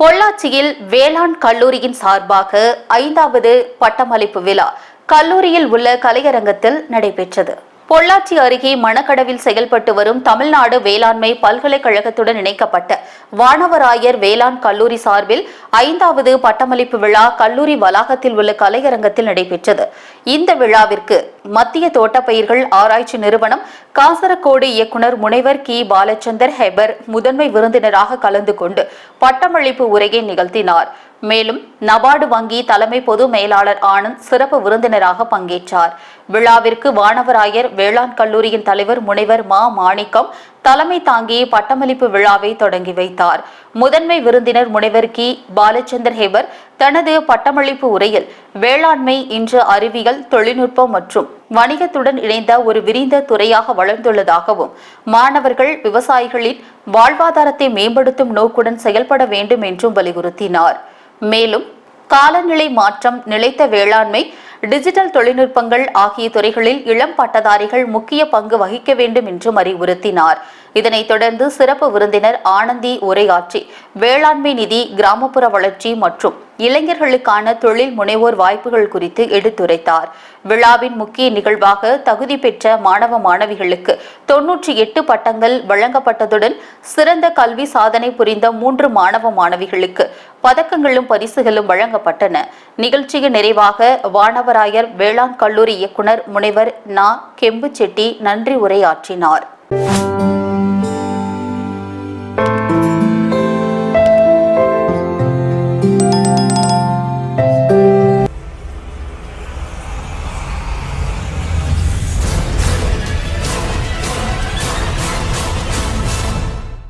பொள்ளாச்சியில் வேளாண் கல்லூரியின் சார்பாக ஐந்தாவது பட்டமளிப்பு விழா கல்லூரியில் உள்ள கலையரங்கத்தில் நடைபெற்றது. பொள்ளாச்சி அருகே மணக்கடவில் செயல்பட்டு வரும் தமிழ்நாடு வேளாண்மை பல்கலைக்கழகத்துடன் இணைக்கப்பட்ட வானவராயர் வேளாண் கல்லூரி சார்பில் ஐந்தாவது பட்டமளிப்பு விழா கல்லூரி வளாகத்தில் உள்ள கலையரங்கத்தில் நடைபெற்றது. இந்த விழாவிற்கு மத்திய தோட்டப்பயிர்கள் ஆராய்ச்சி நிறுவனம் காசரகோடு இயக்குனர் முனைவர் கி. பாலச்சந்தர் ஹெபர் முதன்மை விருந்தினராக கலந்து கொண்டு பட்டமளிப்பு உரையை நிகழ்த்தினார். மேலும் நபார்டு வங்கி தலைமை பொது மேலாளர் ஆனந்த் சிறப்பு விருந்தினராக பங்கேற்றார். விழாவிற்கு வானவராயர் வேளாண் கல்லூரியின் தலைவர் முனைவர் மா. மாணிக்கம் தலைமை தாங்கி பட்டமளிப்பு விழாவை தொடங்கி வைத்தார். முதன்மை விருந்தினர் முனைவர் கி. பாலச்சந்தர் ஹெபர் தனது பட்டமளிப்பு உரையில் வேளாண்மை இன்று அறிவியல் தொழில்நுட்பம் மற்றும் வணிகத்துடன் இணைந்த ஒரு விரிந்த துறையாக வளர்ந்துள்ளதாகவும் மாணவர்கள் விவசாயிகளின் வாழ்வாதாரத்தை மேம்படுத்தும் நோக்குடன் செயல்பட வேண்டும் என்றும் வலியுறுத்தினார். மேலும் காலநிலை மாற்றம் நிலைத்த வேளாண்மை டிஜிட்டல் தொழில்நுட்பங்கள் ஆகிய துறைகளில் இளம் பட்டதாரிகள் முக்கிய பங்கு வகிக்க வேண்டும் என்றும் அறிவுறுத்தினார். இதனைத் தொடர்ந்து சிறப்பு விருந்தினர் ஆனந்தி உரையாற்றி வேளாண்மை நிதி கிராமப்புற வளர்ச்சி மற்றும் இளைஞர்களுக்கான தொழில் முனைவோர் வாய்ப்புகள் குறித்து எடுத்துரைத்தார். விழாவின் முக்கிய நிகழ்வாக தகுதி பெற்ற மாணவ மாணவிகளுக்கு தொன்னூற்றி எட்டு பட்டங்கள் வழங்கப்பட்டதுடன் சிறந்த கல்வி சாதனை புரிந்த மூன்று மாணவ மாணவிகளுக்கு பதக்கங்களும் பரிசுகளும் வழங்கப்பட்டன. நிகழ்ச்சியின் நிறைவாக வானவராயர் வேளாண் கல்லூரி இயக்குனர் முனைவர் நா. கெம்பு செட்டி நன்றி உரையாற்றினார்.